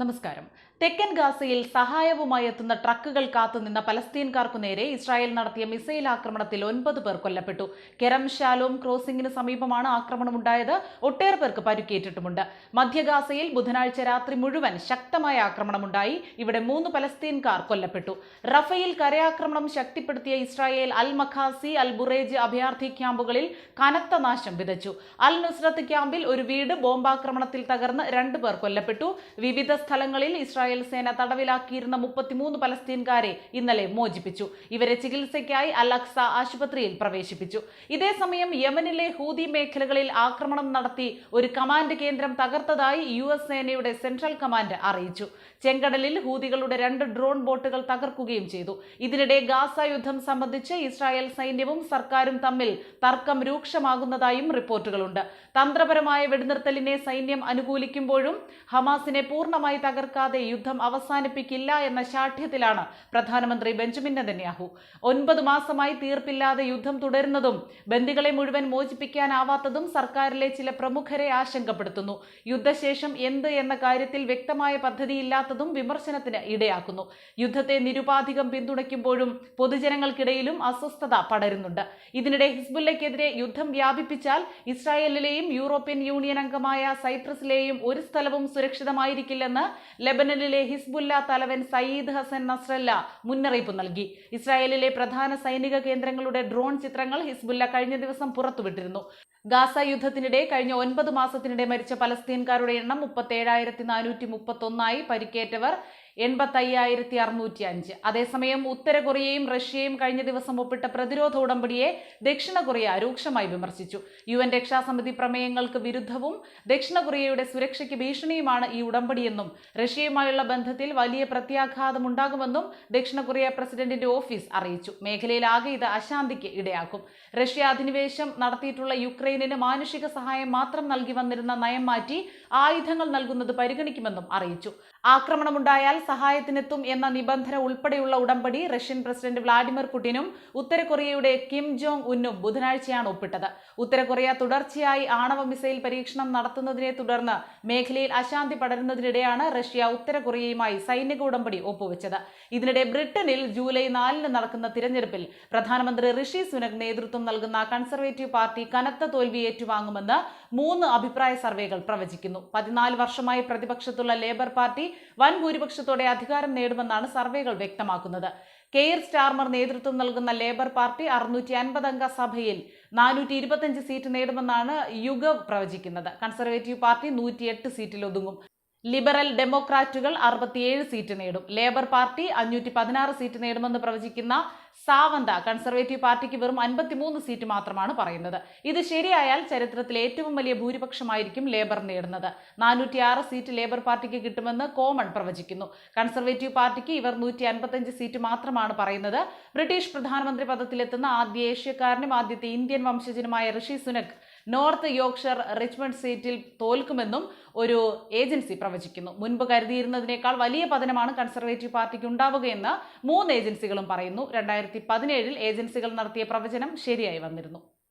നമസ്കാരം. തെക്കൻ ഗാസയിൽ സഹായവുമായി എത്തുന്ന ട്രക്കുകൾ കാത്തുനിന്ന പലസ്തീൻകാർക്കു നേരെ ഇസ്രായേൽ നടത്തിയ മിസൈൽ ആക്രമണത്തിൽ ഒൻപത് പേർ കൊല്ലപ്പെട്ടു. കെരം ഷാലോം ക്രോസിംഗിന് സമീപമാണ് ആക്രമണമുണ്ടായത്. ഒട്ടേറെ പേർക്ക് പരിക്കേറ്റിട്ടുമുണ്ട്. മധ്യ ഗാസയിൽ ബുധനാഴ്ച രാത്രി മുഴുവൻ ശക്തമായ ആക്രമണമുണ്ടായി. ഇവിടെ മൂന്ന് പലസ്തീൻകാർ കൊല്ലപ്പെട്ടു. റഫയിൽ കരയാക്രമണം ശക്തിപ്പെടുത്തിയ ഇസ്രായേൽ അൽ മഖാസി അൽ ബുറേജ് അഭയാർത്ഥി ക്യാമ്പുകളിൽ കനത്ത നാശം വിതച്ചു. അൽ നുസ്രത്ത് ക്യാമ്പിൽ ഒരു വീട് ബോംബാക്രമണത്തിൽ തകർന്ന് രണ്ടു പേർ കൊല്ലപ്പെട്ടു. വിവിധ സ്ഥലങ്ങളിൽ ഇസ്രായേൽ സേന തടവിലാക്കിയിരുന്ന മുപ്പത്തിമൂന്ന് പലസ്തീൻകാരെ ഇന്നലെ മോചിപ്പിച്ചു. ഇവരെ ചികിത്സയ്ക്കായി അലക്സ ആശുപത്രിയിൽ പ്രവേശിപ്പിച്ചു. ഇതേസമയം യമനിലെ ഹൂതി മേഖലകളിൽ ആക്രമണം നടത്തി ഒരു കമാൻഡ് കേന്ദ്രം തകർത്തതായി യു എസ് സേനയുടെ സെൻട്രൽ കമാൻഡ് അറിയിച്ചു. ചെങ്കടലിൽ ഹൂതികളുടെ രണ്ട് ഡ്രോൺ ബോട്ടുകൾ തകർക്കുകയും ചെയ്തു. ഇതിനിടെ ഗാസ യുദ്ധം സംബന്ധിച്ച് ഇസ്രായേൽ സൈന്യവും സർക്കാരും തമ്മിൽ തർക്കം രൂക്ഷമാകുന്നതായും റിപ്പോർട്ടുകളുണ്ട്. തന്ത്രപരമായ വെടിനിർത്തലിനെ സൈന്യം അനുകൂലിക്കുമ്പോഴും ഹമാസിനെ പൂർണമായി തകർക്കാതെ യുദ്ധം അവസാനിപ്പിക്കില്ല എന്ന ശാഠ്യത്തിലാണ് പ്രധാനമന്ത്രി ബെഞ്ചമിൻ നെതന്യാഹു. ഒൻപത് മാസമായി തീർപ്പില്ലാതെ യുദ്ധം തുടരുന്നതും ബന്ദികളെ മുഴുവൻ മോചിപ്പിക്കാനാവാത്തതും സർക്കാരിലെ ചില പ്രമുഖരെ ആശങ്കപ്പെടുത്തുന്നു. യുദ്ധശേഷം എന്ത് എന്ന കാര്യത്തിൽ വ്യക്തമായ പദ്ധതിയില്ലാത്തതും വിമർശനത്തിന് ഇടയാക്കുന്നു. യുദ്ധത്തെ നിരുപാധികം പിന്തുണയ്ക്കുമ്പോഴും പൊതുജനങ്ങൾക്കിടയിലും അസ്വസ്ഥത പടരുന്നുണ്ട്. ഇതിനിടെ ഹിസ്ബുല്ലയ്ക്കെതിരെ യുദ്ധം വ്യാപിപ്പിച്ചാൽ ഇസ്രായേലിലെയും യൂറോപ്യൻ യൂണിയൻ അംഗമായ സൈപ്രസിലെയും ഒരു സ്ഥലവും സുരക്ഷിതമായിരിക്കില്ലെന്ന് ലെബനനിലെ ഹിസ്ബുല്ല തലവൻ സയ്യിദ് ഹസൻ നസ്രല്ല മുന്നറിയിപ്പ് നൽകി. ഇസ്രായേലിലെ പ്രധാന സൈനിക കേന്ദ്രങ്ങളുടെ ഡ്രോൺ ചിത്രങ്ങൾ ഹിസ്ബുല്ല കഴിഞ്ഞ ദിവസം പുറത്തുവിട്ടിരുന്നു. ഗാസ യുദ്ധത്തിനിടെ കഴിഞ്ഞ ഒൻപത് മാസത്തിനിടെ മരിച്ച പലസ്തീൻകാരുടെ എണ്ണം മുപ്പത്തേഴായിരത്തി നാനൂറ്റി മുപ്പത്തൊന്നായി പരിക്കേറ്റവർ എൺപത്തയ്യായിരത്തി അറുന്നൂറ്റി അഞ്ച് അതേസമയം ഉത്തര കൊറിയയും റഷ്യയും കഴിഞ്ഞ ദിവസം ഒപ്പിട്ട പ്രതിരോധ ഉടമ്പടിയെ ദക്ഷിണ കൊറിയ രൂക്ഷമായി വിമർശിച്ചു. യു എൻ രക്ഷാസമിതി പ്രമേയങ്ങൾക്ക് വിരുദ്ധവും ദക്ഷിണ കൊറിയയുടെ സുരക്ഷയ്ക്ക് ഭീഷണിയുമാണ് ഈ ഉടമ്പടിയെന്നും റഷ്യയുമായുള്ള ബന്ധത്തിൽ വലിയ പ്രത്യാഘാതം ഉണ്ടാകുമെന്നും ദക്ഷിണ കൊറിയ പ്രസിഡന്റിന്റെ ഓഫീസ് അറിയിച്ചു. മേഖലയിലാകെ ഇത് അശാന്തിക്ക് ഇടയാക്കും. റഷ്യ അധിനിവേശം നടത്തിയിട്ടുള്ള യുക്രൈനിന് മാനുഷിക സഹായം മാത്രം നൽകി വന്നിരുന്ന നയം മാറ്റി ആയുധങ്ങൾ നൽകുന്നത് പരിഗണിക്കുമെന്നും അറിയിച്ചു. ആക്രമണമുണ്ടായാൽ സഹായത്തിനെത്തും എന്ന നിബന്ധന ഉൾപ്പെടെയുള്ള ഉടമ്പടി റഷ്യൻ പ്രസിഡന്റ് വ്ളാഡിമിർ പുടിനും ഉത്തര കൊറിയയുടെ കിം ജോങ് ഉന്നും ബുധനാഴ്ചയാണ് ഒപ്പിട്ടത്. ഉത്തര കൊറിയ തുടർച്ചയായി ആണവ മിസൈൽ പരീക്ഷണം നടത്തുന്നതിനെ തുടർന്ന് മേഖലയിൽ അശാന്തി പടരുന്നതിനിടെയാണ് റഷ്യ ഉത്തര കൊറിയയുമായി സൈനിക ഉടമ്പടി ഒപ്പുവെച്ചത്. ഇതിനിടെ ബ്രിട്ടനിൽ ജൂലൈ നാലിന് നടക്കുന്ന തിരഞ്ഞെടുപ്പിൽ പ്രധാനമന്ത്രി ഋഷി സുനക് നേതൃത്വം നൽകുന്ന കൺസർവേറ്റീവ് പാർട്ടി കനത്ത തോൽവി ഏറ്റുവാങ്ങുമെന്ന് മൂന്ന് അഭിപ്രായ സർവേകൾ പ്രവചിക്കുന്നു. പതിനാല് വർഷമായി പ്രതിപക്ഷത്തുള്ള ലേബർ പാർട്ടി വൻ ഭൂരിപക്ഷത്തോടെ അധികാരം നേടുമെന്നാണ് സർവേകൾ വ്യക്തമാക്കുന്നത്. കെയർ സ്റ്റാർമർ നേതൃത്വം നൽകുന്ന ലേബർ പാർട്ടി അറുന്നൂറ്റി അൻപത് അംഗ സഭയിൽ നാനൂറ്റി ഇരുപത്തഞ്ച് സീറ്റ് നേടുമെന്നാണ് യുഗവ് പ്രവചിക്കുന്നത്. കൺസർവേറ്റീവ് പാർട്ടി നൂറ്റിയെട്ട് സീറ്റിൽ ഒതുങ്ങും. ലിബറൽ ഡെമോക്രാറ്റുകൾ അറുപത്തിയേഴ് സീറ്റ് നേടും. ലേബർ പാർട്ടി അഞ്ഞൂറ്റി പതിനാറ് സീറ്റ് നേടുമെന്ന് പ്രവചിക്കുന്ന സാവന്ത കൺസർവേറ്റീവ് പാർട്ടിക്ക് വെറും അൻപത്തിമൂന്ന് സീറ്റ് മാത്രമാണ് പറയുന്നത്. ഇത് ശരിയായാൽ ചരിത്രത്തിലെ ഏറ്റവും വലിയ ഭൂരിപക്ഷമായിരിക്കും ലേബർ നേടുന്നത്. നാനൂറ്റിയാറ് സീറ്റ് ലേബർ പാർട്ടിക്ക് കിട്ടുമെന്ന് കോമൺ പ്രവചിക്കുന്നു. കൺസർവേറ്റീവ് പാർട്ടിക്ക് ഇവർ നൂറ്റി അൻപത്തഞ്ച് സീറ്റ് മാത്രമാണ് പറയുന്നത്. ബ്രിട്ടീഷ് പ്രധാനമന്ത്രി പദത്തിലെത്തുന്ന ആദ്യ ഏഷ്യക്കാരനും ആദ്യത്തെ Indian വംശജനുമായ Rishi Sunak North Yorkshire Richmond സീറ്റിൽ തോൽക്കുമെന്നും ഒരു ഏജൻസി പ്രവചിക്കുന്നു. മുൻപ് കരുതിയിരുന്നതിനേക്കാൾ വലിയ പതനമാണ് കൺസർവേറ്റീവ് പാർട്ടിക്ക് ഉണ്ടാവുകയെന്ന് മൂന്ന് ഏജൻസികളും പറയുന്നു. രണ്ടായിരത്തി പതിനേഴിൽ ഏജൻസികൾ നടത്തിയ പ്രവചനം ശരിയായി വന്നിരുന്നു.